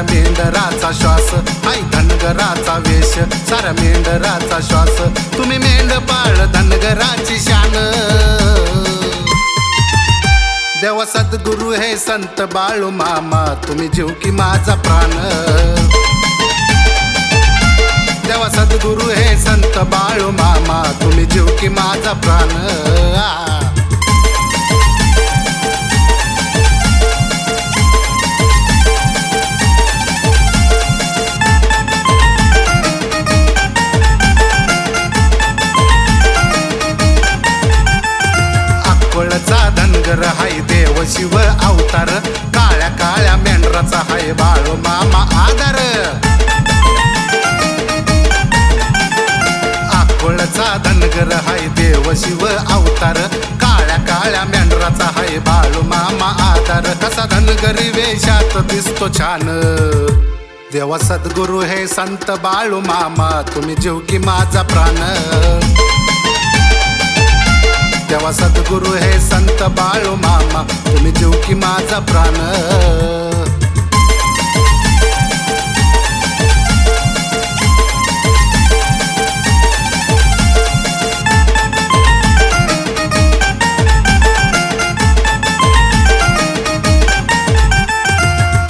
सार मेंढराचा श्वास. आई धनगराचा वेश. सार मेंढराचा श्वास. तुम्ही मेंढपाळ धनगराची शान. देव सद्गुरु हे संत बाळू मामा तुम्ही जीव की माझा प्राण. देव सद्गुरु हे संत बाळू मामा तुम्ही जीव की माझा प्राण. धनगर हाय देव शिव अवतार. काळ्या काळ्या मेंढराचा हाय बाळू मामा आधार. आकोळचा धनगर हाय देव शिव अवतार. काळ्या काळ्या मेंढराचा हाय बाळू मामा आधार. कसा धनगरी वेशात दिसतो छान. देवा सद्गुरु हे संत बाळू मामा तुम्ही जीव की माझा प्राण. देवा सद्गुरु हे संत बाळू मामा तुम्ही देऊ की माझा प्राण.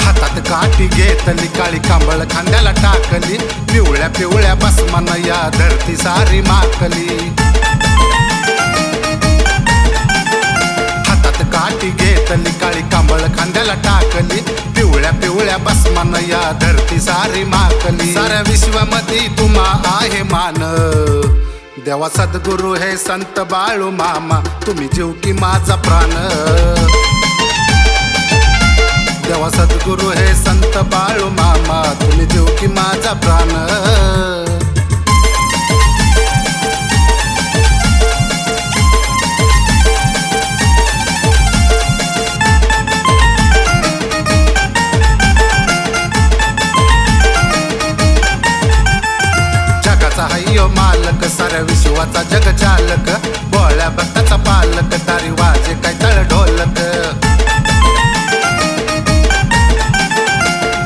हातात काठी घेतली काळी कांबळ खांद्याला टाकली पिवळ्या पिवळ्या बसमान या धरती सारी माकली. कांबळ टाकली. पिवळ्या पिवळ्या बसमान या धरती सारी माकली. साऱ्या विश्वामध्ये तुम्हा आहे मान. देवा सद्गुरु हे संत बाळू मामा तुम्ही जीव की माझा प्राण. साऱ्या विश्वाचा जग चालक. बोळ्या भक्ताचा पालक तारी वाजे काय तळ ढोलक.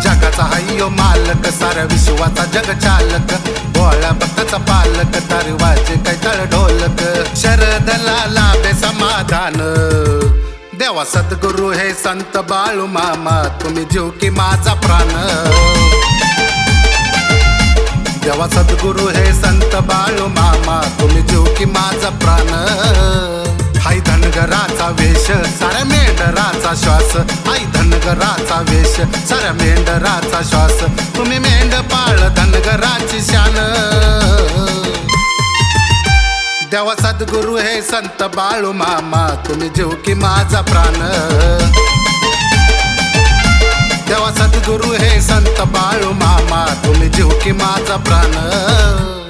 जगाचा हायो मालक साऱ्या विश्वाचा जग चालक. बोळ्या भक्ताचा पालक तारी वाजे काय तळ ढोलक. शरदला लाभे समाधान. देवा सद्गुरु हे संत बाळू मामा तुम्ही जीव की माझा प्राण. देवा सद्गुरु हे संत बाळू मामा तुम्ही जीव की माझा प्राण. हाय धनगराचा वेश साऱ्या मेंढराचा श्वास. हाय धनगराचा वेश साऱ्या मेंढराचा श्वास. तुम्ही मेंढ पाळ धनगराची शान. देवा सद्गुरु हे संत बाळू मामा तुम्ही जीव की माझा प्राण. देवा सद्गुरु हे संत बाळू मामा की माझा प्राण.